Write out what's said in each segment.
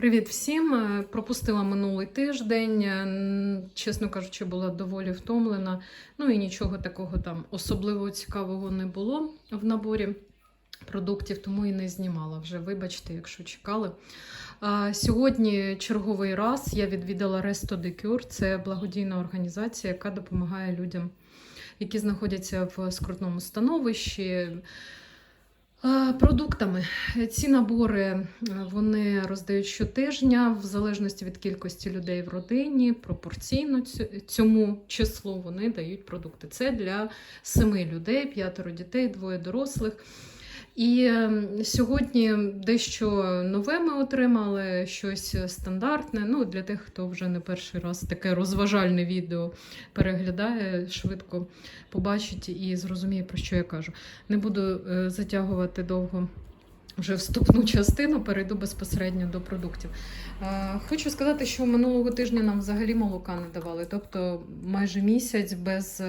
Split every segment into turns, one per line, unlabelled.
Привіт всім! Е, Пропустила минулий тиждень. Е, Чесно кажучи, була доволі втомлена. Ну і нічого такого там особливо цікавого не було в наборі продуктів, тому і не знімала вже. Вибачте, якщо чекали. Сьогодні черговий раз я відвідала Resto Cure. Це благодійна організація, яка допомагає людям, які знаходяться в скрутному становищі. Продуктами ці набори е, вони роздають щотижня, в залежності від кількості людей в родині, пропорційно цьому числу вони дають продукти. Це для семи людей, п'ятеро дітей, двоє дорослих. І е, сьогодні дещо нове ми отримали, щось стандартне. Ну, для тих, хто вже не перший раз таке розважальне відео переглядає, швидко побачить і зрозуміє, про що я кажу. Не буду е, затягувати довго вже вступну частину, перейду безпосередньо до продуктів. Е, Хочу сказати, що минулого тижня нам взагалі молока не давали, тобто майже місяць без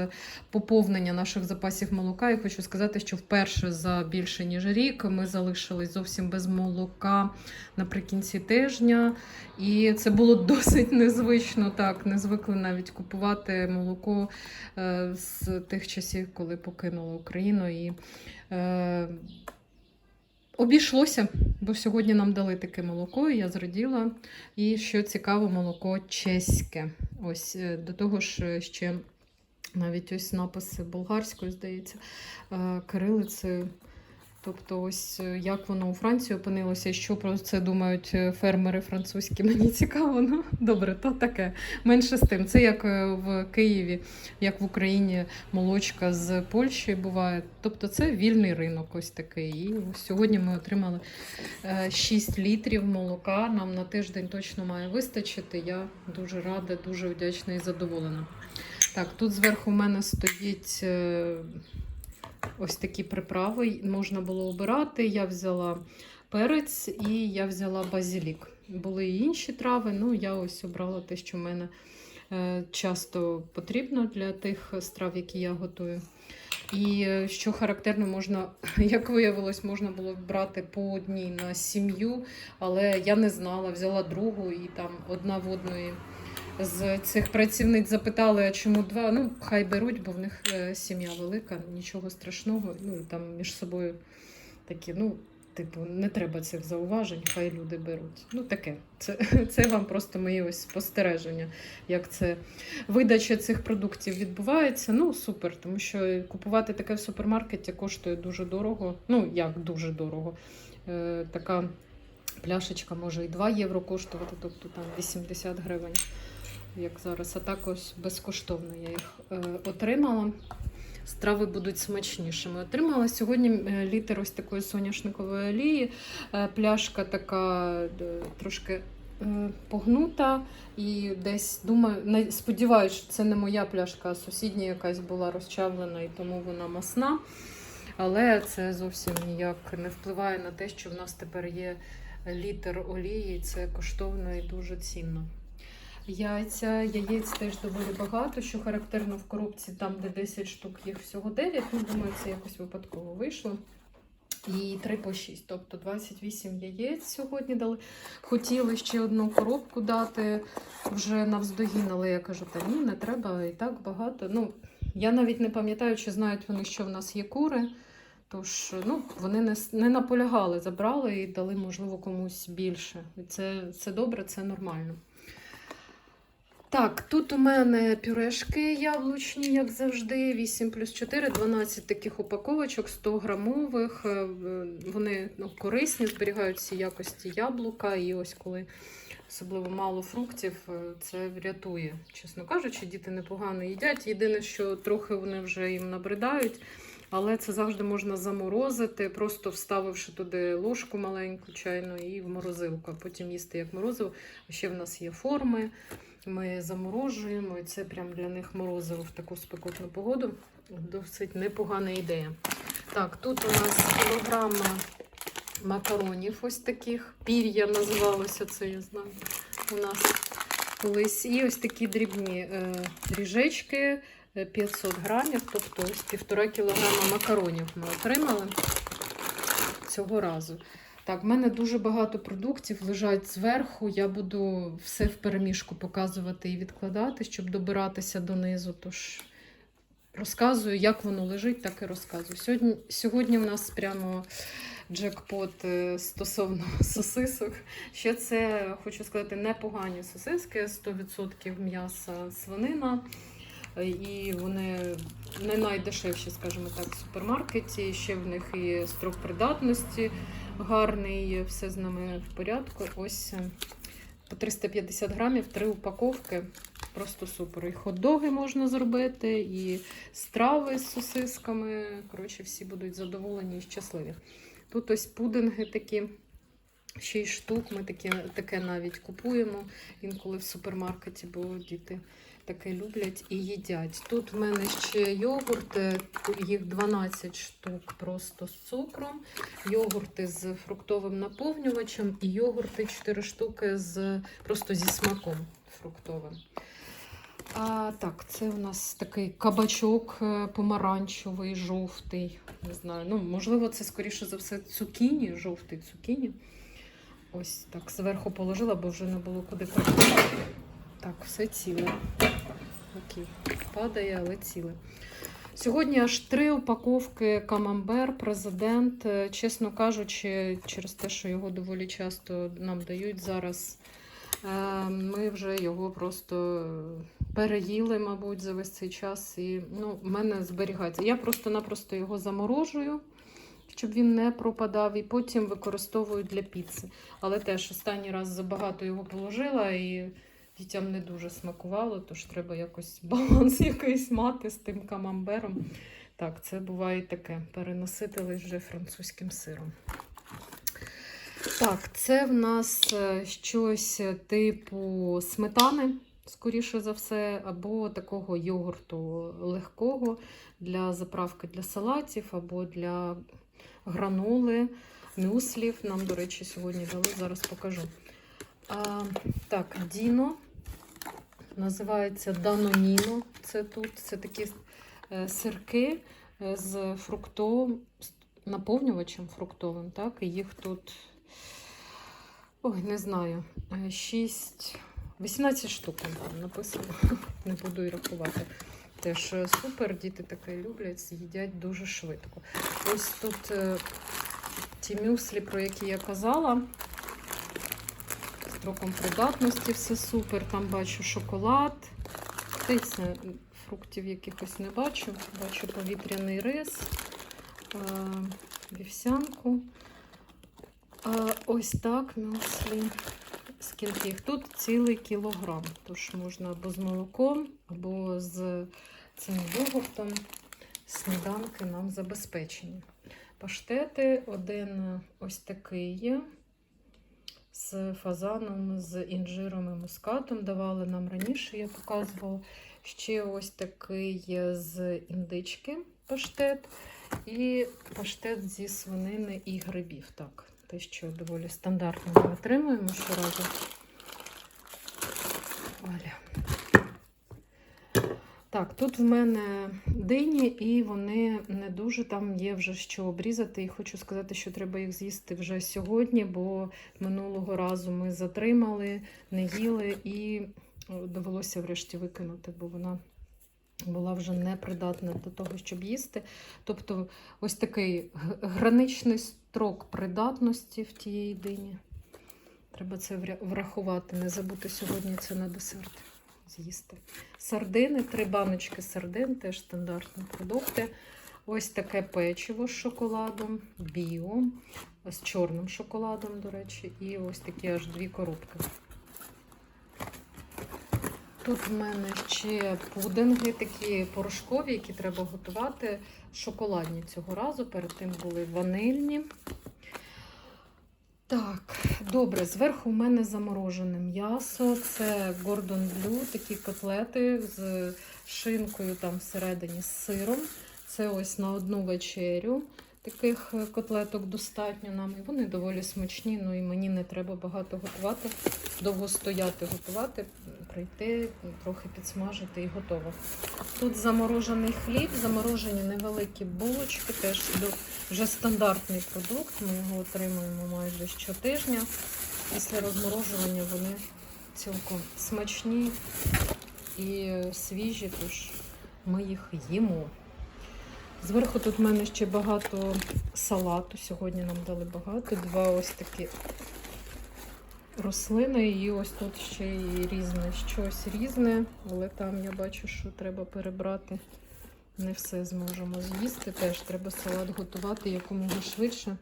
поповнення наших запасів молока. І хочу сказати, що вперше за більше ніж рік ми залишились зовсім без молока наприкінці тижня. І це було досить незвично. Так, не звикли навіть купувати молоко е, з тих часів, коли покинула Україну. І е, обійшлося, бо сьогодні нам дали таке молоко, і я зраділа. І що цікаво, молоко чеське. Ось е, до того ж е, ще навіть ось написи болгарською, здається, е, кирилицею. Тобто, ось е, як воно у Франції опинилося, що про це думають е, фермери французькі, мені цікаво. Ну, добре, то таке. Менше з тим. Це як е, в Києві, як в Україні молочка з Польщі буває. Тобто це вільний ринок ось такий. І сьогодні ми отримали е, 6 літрів молока. Нам на тиждень точно має вистачити. Я дуже рада, дуже вдячна і задоволена. Так, тут зверху в мене стоїть. Ось такі приправи можна було обирати. Я взяла перець і я взяла базилік. Були і інші трави, ну я ось обрала те, що в мене е, часто потрібно для тих страв, які я готую. І е, що характерно, можна, як виявилось, можна було брати по одній на сім'ю, але я не знала, взяла другу і там одна в одної. З цих працівниць запитали, чому два. Ну, хай беруть, бо в них е, сім'я велика, нічого страшного. Ну там між собою такі, ну, типу, не треба цих зауважень, хай люди беруть. Ну, таке. Це, це вам просто мої ось спостереження, як це видача цих продуктів відбувається. Ну, супер, тому що купувати таке в супермаркеті коштує дуже дорого. Ну, як дуже дорого. Е, така пляшечка може і 2 євро коштувати, тобто там 80 гривень як зараз, а також безкоштовно я їх е, отримала. Страви будуть смачнішими. Отримала сьогодні е, літр ось такої соняшникової олії. Е, пляшка така трошки погнута. І десь думаю, сподіваюся, що це не моя пляшка, а сусідня якась була розчавлена і тому вона масна. Але це зовсім ніяк не впливає на те, що в нас тепер є літр олії. Це коштовно і дуже цінно. Яйця, яєць теж доволі багато, що характерно в коробці, там, де 10 штук, їх всього 9. Ну, думаю, це якось випадково вийшло. І 3 по 6, тобто 28 яєць сьогодні дали. Хотіли ще одну коробку дати вже навздогін, але я кажу, та ні, не треба, і так багато. Ну, я навіть не пам'ятаю, чи знають вони, що в нас є кури. Тож ну, вони не, не наполягали, забрали і дали, можливо, комусь більше. І це, це добре, це нормально. Так, тут у мене пюрешки яблучні, як завжди, 8 плюс 4, 12 таких упаковочок, 100 грамових. Е, Вони ну, корисні, зберігають всі якості яблука. І ось коли особливо мало фруктів, е, це врятує. Чесно кажучи, діти непогано їдять. Єдине, що трохи вони вже їм набридають. Але це завжди можна заморозити, просто вставивши туди ложку маленьку чайну і в морозилку, а потім їсти як морозиво. Ще в нас є форми. Ми заморожуємо, і це прям для них морозиво в таку спекотну погоду. Досить непогана ідея. Так, тут у нас кілограм макаронів ось таких. Пір'я називалося це, я знаю. У нас колись. І ось такі дрібні е, ріжечки е, 500 грамів, тобто ось півтора кілограма макаронів ми отримали цього разу. Так, в мене дуже багато продуктів лежать зверху. Я буду все в переміжку показувати і відкладати, щоб добиратися донизу. Тож розказую, як воно лежить, так і розказую. Сьогодні, сьогодні в нас прямо джекпот е, стосовно сосисок. Ще це, хочу сказати, непогані сосиски, 100% м'яса свинина. І вони не найдешевші, скажімо так, в супермаркеті. Ще в них і строк придатності гарний, все з нами в порядку. Ось е, по 350 грамів, три упаковки. Просто супер. І хот-доги можна зробити, і страви з сосисками. Коротше, всі будуть задоволені і щасливі. Тут ось пудинги такі. Шість штук. Ми такі, таке навіть купуємо інколи в супермаркеті, бо діти таке люблять і їдять. Тут в мене ще йогурт, е, їх 12 штук просто з цукром, йогурти з фруктовим наповнювачем і йогурти 4 штуки з, просто зі смаком фруктовим. А, так, це у нас такий кабачок е, помаранчевий, жовтий. Не знаю. Ну, можливо, це скоріше за все цукіні, жовтий цукіні. Ось так зверху положила, бо вже не було куди покласти. Так, все ціле. Окей, падає, але ціле. Сьогодні аж три упаковки камамбер, президент. Е, Чесно кажучи, через те, що його доволі часто нам дають зараз, е, ми вже його просто переїли, мабуть, за весь цей час. І ну, в мене зберігається. Я просто-напросто його заморожую, щоб він не пропадав, і потім використовую для піци. Але теж останній раз забагато його положила і дітям не дуже смакувало, тож треба якось баланс якийсь мати з тим камамбером. Так, це буває таке. Переносителись вже французьким сиром. Так, це в нас е, щось типу сметани, скоріше за все, або такого йогурту легкого для заправки для салатів, або для гранули, мюслів. Нам, до речі, сьогодні дали, зараз покажу. Так, Діно. Називається Даноніно. Це тут. Це такі е, сирки е, з фруктовим, наповнювачем фруктовим. Так? І їх тут, ой, не знаю, 6, 18 штук там написано. Не буду і рахувати. Теж е, супер, діти таке люблять, їдять дуже швидко. Ось тут е, ті мюслі, про які я казала. Строком придатності все супер. Там бачу шоколад. Птиця фруктів якихось не бачу. Бачу повітряний рис, е, вівсянку. Е, Ось так мюслі. Скільки їх тут? Цілий кілограм. Тож можна або з молоком, або з цим йогуртом. Сніданки нам забезпечені. Паштети один ось такий є з фазаном, з інжиром і мускатом. Давали нам раніше, я показувала. Ще ось такий з індички паштет. І паштет зі свинини і грибів. Так, те, що доволі стандартно ми отримуємо щоразу. Валя. Так, тут в мене дині, і вони не дуже там є вже що обрізати. І хочу сказати, що треба їх з'їсти вже сьогодні, бо минулого разу ми затримали, не їли і довелося врешті викинути, бо вона була вже непридатна до того, щоб їсти. Тобто, ось такий граничний строк придатності в тієї дині. Треба це врахувати, не забути сьогодні це на десерт з'їсти. Сардини, три баночки сардин, теж стандартні продукти. Ось таке печиво з шоколадом, біо, з чорним шоколадом, до речі, і ось такі аж дві коробки. Тут в мене ще пудинги такі порошкові, які треба готувати. Шоколадні цього разу, перед тим були ванильні. Так, добре, зверху в мене заморожене м'ясо. Це Gordon Blue, такі котлети з шинкою там всередині з сиром. Це ось на одну вечерю. Таких е, котлеток достатньо нам. І вони доволі смачні, ну і мені не треба багато готувати, довго стояти готувати. Прийти, трохи підсмажити і готово. Тут заморожений хліб, заморожені невеликі булочки, теж вже стандартний продукт. Ми його отримуємо майже щотижня. Після розморожування вони цілком смачні і свіжі, тож ми їх їмо. Зверху тут в мене ще багато салату. Сьогодні нам дали багато. Два ось такі рослини, і ось тут ще й різне щось різне, але там я бачу, що треба перебрати. Не все зможемо з'їсти. Теж треба салат готувати якомога швидше,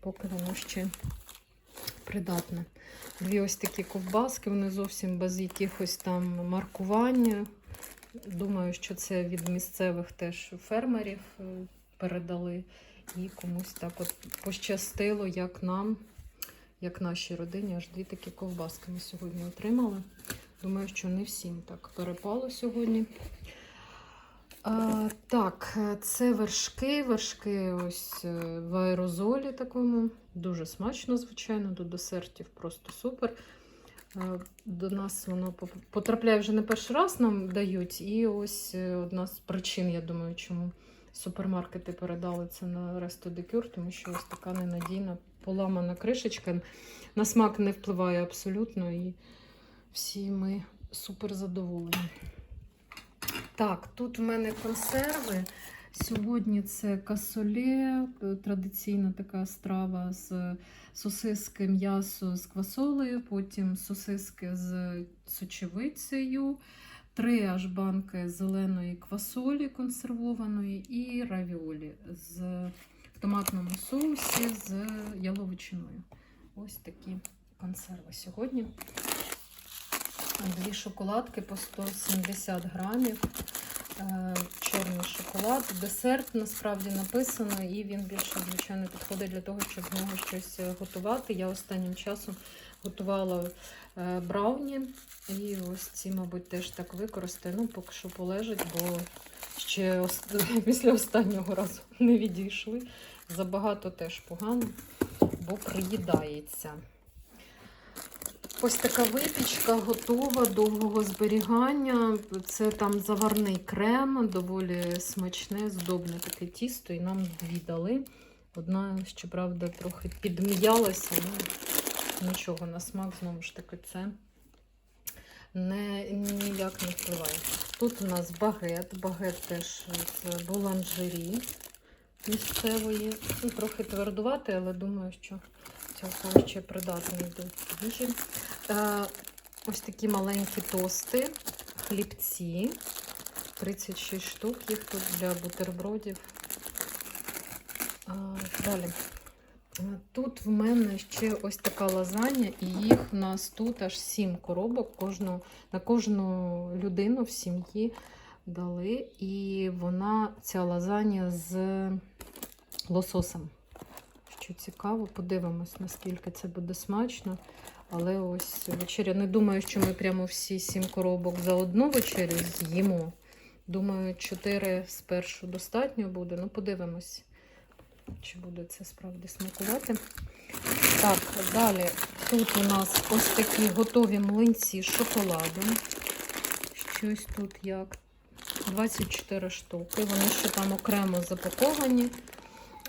поки воно ще придатне. Дві ось такі ковбаски, вони зовсім без якихось там маркування. Думаю, що це від місцевих теж фермерів е, передали. І комусь так от пощастило, як нам, як нашій родині, аж дві такі ковбаски ми сьогодні отримали. Думаю, що не всім так перепало сьогодні. А, так, це вершки. Вершки ось е, в аерозолі такому. Дуже смачно, звичайно, до десертів просто супер. Е, До нас воно потрапляє вже не перший раз нам дають. І ось е, одна з причин, я думаю, чому супермаркети передали це на de Cure, тому що ось така ненадійна поламана кришечка. На смак не впливає абсолютно, і всі ми супер задоволені. Так, тут в мене консерви. Сьогодні це касоле, е, традиційна така страва з сосиски м'ясо з квасолею, потім сосиски з сочевицею, три аж банки зеленої квасолі консервованої і равіолі з в томатному соусі з яловичиною. Ось такі консерви сьогодні. Дві шоколадки по 170 грамів. Е, Чорний шоколад, десерт насправді написано, і він більше, звичайно, підходить для того, щоб з нього щось готувати. Я останнім часом готувала е, брауні, і ось ці, мабуть, теж так використаю. Ну, поки що полежать, бо ще після останнього разу не відійшли. Забагато теж погано, бо приїдається. Ось така випічка готова довгого зберігання. Це там заварний крем, доволі смачне, здобне таке тісто, і нам дві дали. Одна, щоправда, трохи підміялася, ну нічого на смак, знову ж таки, це не, ніяк не впливає. Тут у нас багет, багет теж з буланжері місцевої. Ну, трохи твердуватий, але думаю, що цілком ще придатний до їжі. Е, ось такі маленькі тости, хлібці. 36 штук, їх тут для бутербродів. А, далі. Тут в мене ще ось така лазанья, і їх в нас тут аж 7 коробок. Кожну, на кожну людину в сім'ї дали. І вона, ця лазанья з лососем. Що цікаво, подивимось, наскільки це буде смачно. Але ось вечеря. Не думаю, що ми прямо всі сім коробок за одну вечерю з'їмо. Думаю, чотири спершу достатньо буде. Ну, подивимось, чи буде це справді смакувати. Так, далі тут у нас ось такі готові млинці з шоколадом. Щось тут як 24 штуки. Вони ще там окремо запаковані.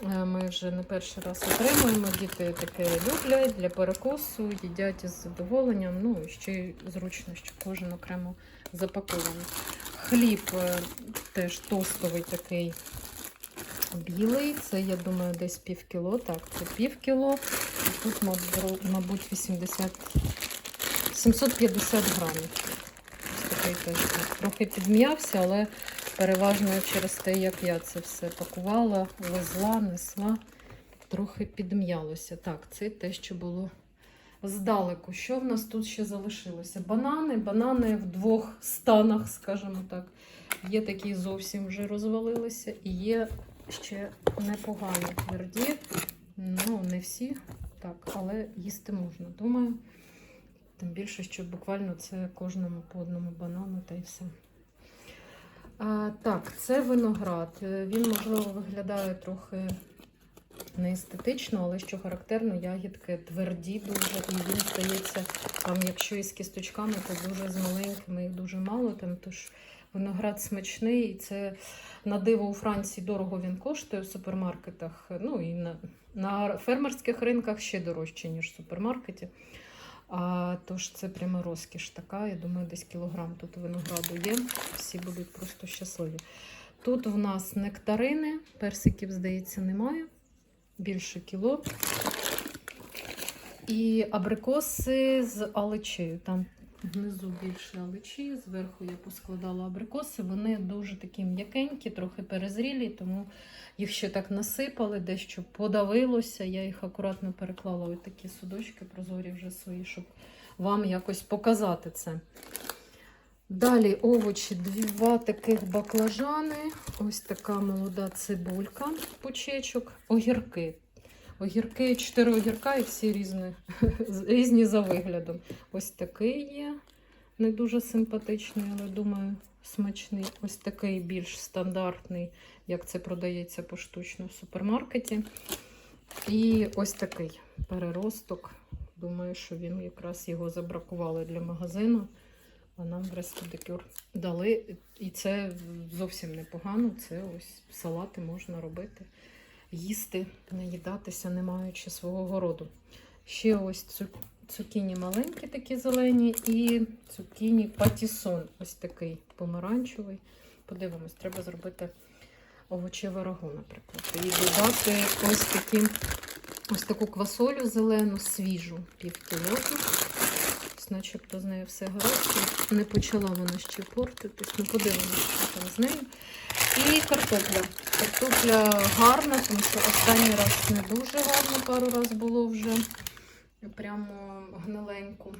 Е, Ми вже не перший раз отримуємо. Діти таке люблять для перекусу, їдять із задоволенням. Ну і ще й зручно, що кожен окремо запакований. Хліб е, теж тостовий такий білий. Це, я думаю, десь пів кіло. Так, це пів кіло. І тут, мабуть, 80, 750 грамів. Ось такий теж трохи підм'явся, але переважно через те, як я це все пакувала, везла, несла, трохи підм'ялося. Так, це те, що було здалеку. Що в нас тут ще залишилося? Банани, банани в двох станах, скажімо так. Є такі зовсім вже розвалилися, і є ще непогані тверді. Ну, не всі, так, але їсти можна, думаю. Тим більше, що буквально це кожному по одному банану та й все. А, так, це виноград. Е, Він, можливо, виглядає трохи не естетично, але що характерно, ягідки тверді дуже, і він здається, там, якщо із кісточками, то дуже з маленькими їх дуже мало. Там, тож виноград смачний, і це на диво у Франції дорого він коштує в супермаркетах. Ну і на, на фермерських ринках ще дорожче, ніж в супермаркеті. А, тож це прямо розкіш така. Я думаю, десь кілограм тут винограду є. Всі будуть просто щасливі. Тут в нас нектарини, персиків, здається, немає. Більше кіло. І абрикоси з аличею. Там внизу більше аличі, зверху я поскладала абрикоси. Вони дуже такі м'якенькі, трохи перезрілі, тому їх ще так насипали, дещо подавилося. Я їх акуратно переклала ось такі судочки прозорі вже свої, щоб вам якось показати це. Далі овочі, два таких баклажани, ось така молода цибулька, пучечок, огірки. Огірки, чотири огірка і всі різні, різні за виглядом. Ось такий є, не дуже симпатичний, але думаю, смачний. Ось такий більш стандартний, як це продається поштучно в супермаркеті. І ось такий переросток. Думаю, що він якраз його забракували для магазину. А нам в Рестодекюр дали. І це зовсім непогано. Це ось салати можна робити, їсти, наїдатися, не маючи свого городу. Ще ось цу, цукіні маленькі, такі зелені, і цукіні патісон, ось такий помаранчевий. Подивимось, треба зробити овочеве рагу, наприклад. І додати ось такі, ось таку квасолю зелену, свіжу, пів кіло ось начебто з нею все гаразд. Не почала вона ще портитись. Ну, подивимося, що там з нею. І картопля. Картопля гарна, тому що останній раз не дуже гарно, пару раз було вже. Прямо гниленьку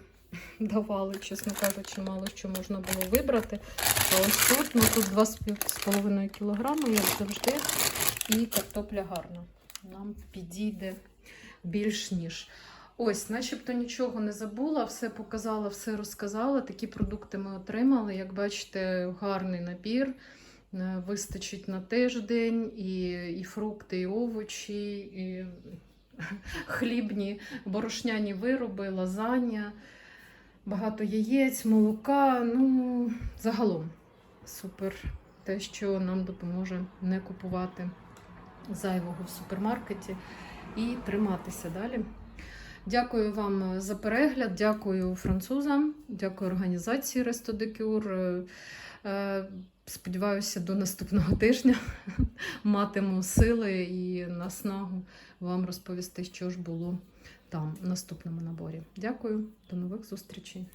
давали, чесно кажучи, мало що можна було вибрати. А ось тут, ну тут 2,5 кг, як завжди. І картопля гарна. Нам підійде більш ніж. Ось, начебто нічого не забула, все показала, все розказала. Такі продукти ми отримали. Як бачите, гарний набір. Е, Вистачить на тиждень і, і фрукти, і овочі, і хлібні, борошняні вироби, лазання, багато яєць, молока. Ну, загалом супер. Те, що нам допоможе не купувати зайвого в супермаркеті і триматися далі. Дякую вам за перегляд, дякую французам, дякую організації Рестодекюр. Сподіваюся, до наступного тижня матиму сили і наснагу вам розповісти, що ж було там в наступному наборі. Дякую, до нових зустрічей.